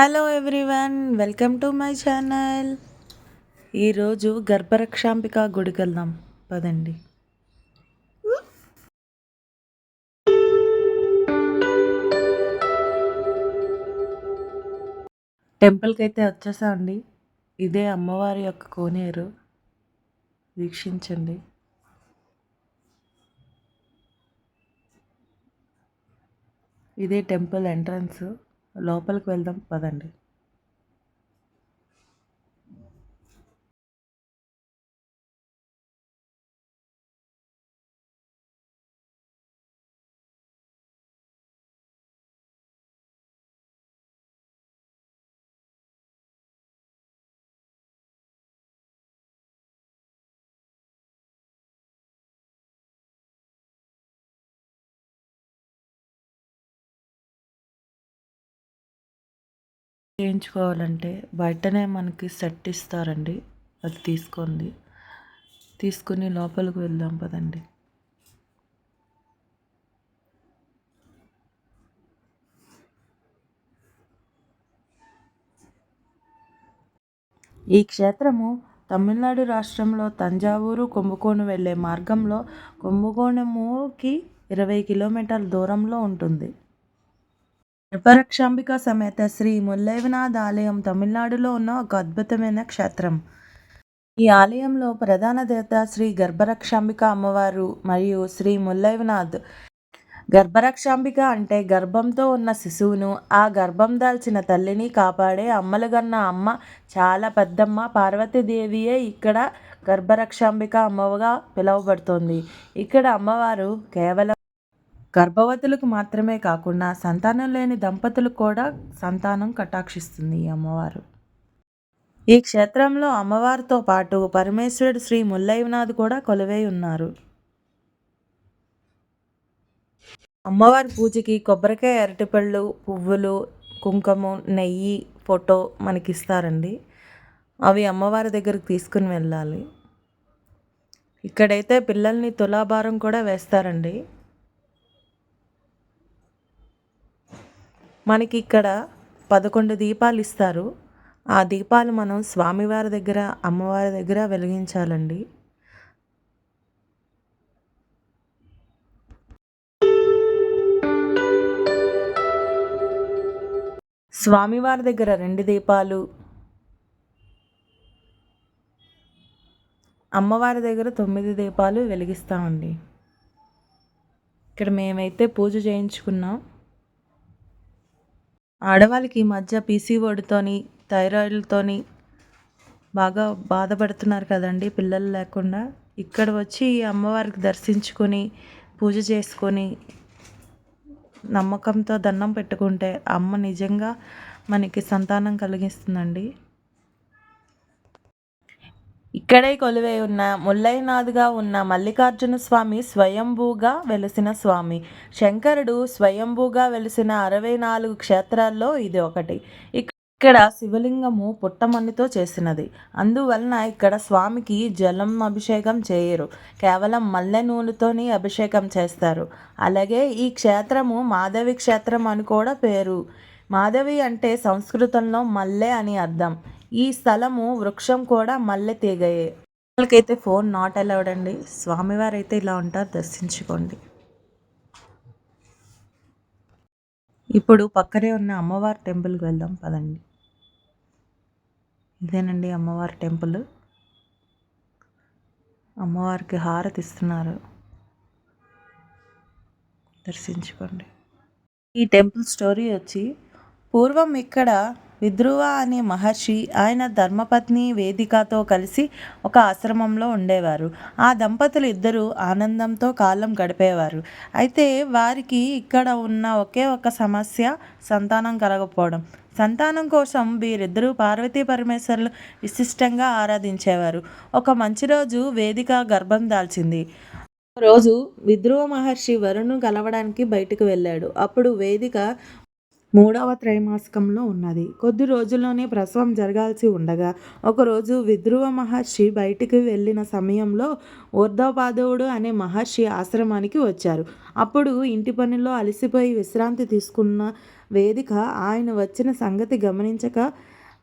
Hello everyone welcome to my channel. ఈరోజు గర్భరక్షాంబిక గుడికి వెళ్దాం. పదండి. టెంపుల్కి అయితే వచ్చేసామండి ఇదే అమ్మవారి యొక్క కోనేరు. వీక్షించండి. ఇదే టెంపుల్ ఎంట్రన్స్. లోపలికి వెళ్దాం పదండి. చేయించుకోవాలంటే బయటనే మనకి సెట్ ఇస్తారండి. అది తీసుకోండి. తీసుకుని లోపలికి వెళ్దాం పదండి. ఈ క్షేత్రము తమిళనాడు రాష్ట్రంలో తంజావూరు కుంభకోణం వెళ్ళే మార్గంలో కుంభకోణముకి ఇరవై కిలోమీటర్ల దూరంలో ఉంటుంది. గర్భరక్షాంబిక సమేత శ్రీ ముల్లైవనాథ్ ఆలయం తమిళనాడులో ఉన్న ఒక అద్భుతమైన క్షేత్రం. ఈ ఆలయంలో ప్రధాన దేవత శ్రీ గర్భరక్షాంబిక అమ్మవారు మరియు శ్రీ ముల్లైవనాథ్. గర్భరక్షాంబిక అంటే గర్భంతో ఉన్న శిశువును ఆ గర్భం దాల్చిన తల్లిని కాపాడే అమ్మలుగన్న అమ్మ చాలా పెద్దమ్మ. పార్వతీదేవియే ఇక్కడ గర్భరక్షాంబిక అమ్మవగా పిలువబడుతోంది. ఇక్కడ అమ్మవారు కేవలం గర్భవతులకు మాత్రమే కాకుండా సంతానం లేని దంపతులకు కూడా సంతానం కటాక్షిస్తుంది ఈ అమ్మవారు. ఈ క్షేత్రంలో అమ్మవారితో పాటు పరమేశ్వరుడు శ్రీ ముల్లయ్యనాథ్ కూడా కొలువై ఉన్నారు. అమ్మవారి పూజకి కొబ్బరికాయ అరటిపళ్ళు పువ్వులు కుంకుమ నెయ్యి ఫోటో మనకి ఇస్తారండి అవి అమ్మవారి దగ్గరికి తీసుకుని వెళ్ళాలి. ఇక్కడైతే పిల్లల్ని తులాభారం కూడా వేస్తారండి. మనకి ఇక్కడ పదకొండు దీపాలు ఇస్తారు ఆ దీపాలు మనం స్వామివారి దగ్గర అమ్మవారి దగ్గర వెలిగించాలండి. స్వామివారి దగ్గర రెండు దీపాలు అమ్మవారి దగ్గర తొమ్మిది దీపాలు వెలిగిస్తామండి. ఇక్కడ మేమైతే పూజ చేయించుకున్నాం. ఆడవాళ్ళకి ఈ మధ్య పీసీఓడితోని థైరాయిడ్తోని బాగా బాధపడుతున్నారు కదండి పిల్లలు లేకుండా. ఇక్కడ వచ్చి ఈ అమ్మవారికి దర్శించుకొని పూజ చేసుకొని నమ్మకంతో దండం పెట్టుకుంటే అమ్మ నిజంగా మనకి సంతానం కలిగిస్తుందండి. ఇక్కడే కొలువై ఉన్న ముల్లైనాథ్గా ఉన్న మల్లికార్జున స్వామి స్వయంభూగా వెలిసిన స్వామి. శంకరుడు స్వయంభూగా వెలిసిన అరవై నాలుగు క్షేత్రాల్లో ఇది ఒకటి. ఇక్కడ శివలింగము పుట్టమన్నితో చేసినది. అందువలన ఇక్కడ స్వామికి జలం అభిషేకం చేయరు. కేవలం మల్లె నూనెతోని అభిషేకం చేస్తారు. అలాగే ఈ క్షేత్రము మాధవి క్షేత్రం అని కూడా పేరు. మాధవి అంటే సంస్కృతంలో మల్లె అని అర్థం. ఈ స్థలము వృక్షం కూడా మల్లె తీగయే. వాళ్ళకైతే ఫోన్ నాట్ అలౌడ్ అండి. స్వామివారు అయితే ఇలా ఉంటారు దర్శించుకోండి. ఇప్పుడు పక్కనే ఉన్న అమ్మవారి టెంపుల్కి వెళ్దాం పదండి. ఇదేనండి అమ్మవారి టెంపుల్. అమ్మవారికి హారతి ఇస్తున్నారు. దర్శించుకోండి. ఈ టెంపుల్ స్టోరీ వచ్చి పూర్వం ఇక్కడ విద్రువ అనే మహర్షి ఆయన ధర్మపత్ని వేదికతో కలిసి ఒక ఆశ్రమంలో ఉండేవారు. ఆ దంపతులు ఇద్దరు ఆనందంతో కాలం గడిపేవారు. అయితే వారికి ఇక్కడ ఉన్న ఒకే ఒక సమస్య సంతానం కలగకపోవడం. సంతానం కోసం వీరిద్దరూ పార్వతీ పరమేశ్వరులు విశిష్టంగా ఆరాధించేవారు. ఒక మంచి రోజు వేదిక గర్భం దాల్చింది. రోజు విద్రువ మహర్షి వరుణు కలవడానికి బయటకు వెళ్ళాడు. అప్పుడు వేదిక మూడవ త్రైమాసికంలో ఉన్నది. కొద్ది రోజుల్లోనే ప్రసవం జరగాల్సి ఉండగా ఒకరోజు విద్రువ మహర్షి బయటికి వెళ్ళిన సమయంలో ఊర్ధపాదవుడు అనే మహర్షి ఆశ్రమానికి వచ్చారు. అప్పుడు ఇంటి పనిలో అలసిపోయి విశ్రాంతి తీసుకున్న వేదిక ఆయన వచ్చిన సంగతి గమనించక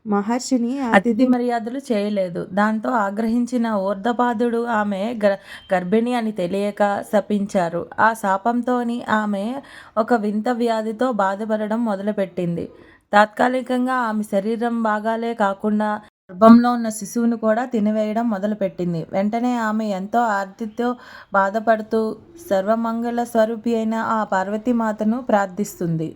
మహర్షిని అతిథి మర్యాదలు చేయలేదు. దాంతో ఆగ్రహించిన ఊర్ధపాదుడు ఆమె గ గర్భిణి అని తెలియక శపించారు. ఆ శాపంతోని ఆమె ఒక వింత వ్యాధితో బాధపడడం మొదలుపెట్టింది. తాత్కాలికంగా ఆమె శరీరం భాగాలే కాకుండా గర్భంలో ఉన్న శిశువును కూడా తినివేయడం మొదలుపెట్టింది. వెంటనే ఆమె ఎంతో ఆర్తితో బాధపడుతూ సర్వమంగళ స్వరూపి అయిన ఆ పార్వతీమాతను ప్రార్థిస్తుంది.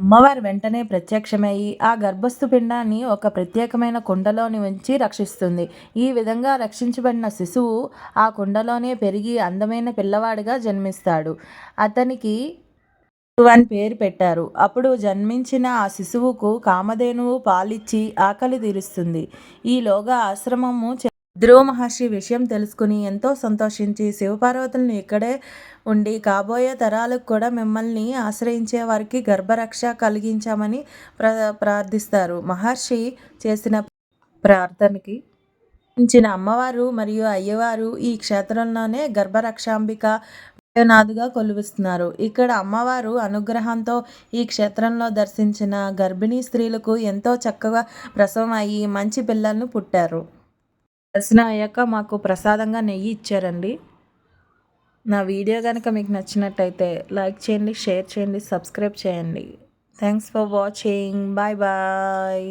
అమ్మవారు వెంటనే ప్రత్యక్షమయ్యి ఆ గర్భస్థు పిండాన్ని ఒక ప్రత్యేకమైన కుండలోని ఉంచి రక్షిస్తుంది. ఈ విధంగా రక్షించబడిన శిశువు ఆ కుండలోనే పెరిగి అందమైన పిల్లవాడిగా జన్మిస్తాడు. అతనికి అని పేరు పెట్టారు. అప్పుడు జన్మించిన ఆ శిశువుకు కామధేనువు పాలిచ్చి ఆకలి తీరుస్తుంది. ఈలోగా ఆశ్రమము ధ్రువ మహర్షి విషయం తెలుసుకుని ఎంతో సంతోషించి శివపార్వతులను ఇక్కడే ఉండి కాబోయే తరాలకు కూడా మిమ్మల్ని ఆశ్రయించే వారికి గర్భరక్ష కలిగించామని ప్ర ప్రార్థిస్తారు. మహర్షి చేసిన ప్రార్థనకి ఇచ్చిన అమ్మవారు మరియు అయ్యవారు ఈ క్షేత్రంలోనే గర్భరక్షాంబిక నాదుగా కొలువిస్తున్నారు. ఇక్కడ అమ్మవారు అనుగ్రహంతో ఈ క్షేత్రంలో దర్శించిన గర్భిణీ స్త్రీలకు ఎంతో చక్కగా ప్రసవం అయ్యి మంచి పిల్లలను పుట్టారు. దర్శనం అయ్యాక మాకు ప్రసాదంగా నెయ్యి ఇచ్చారండి. నా వీడియో కనుక మీకు నచ్చినట్టయితే లైక్ చేయండి షేర్ చేయండి సబ్స్క్రైబ్ చేయండి. Thanks for watching. Bye bye.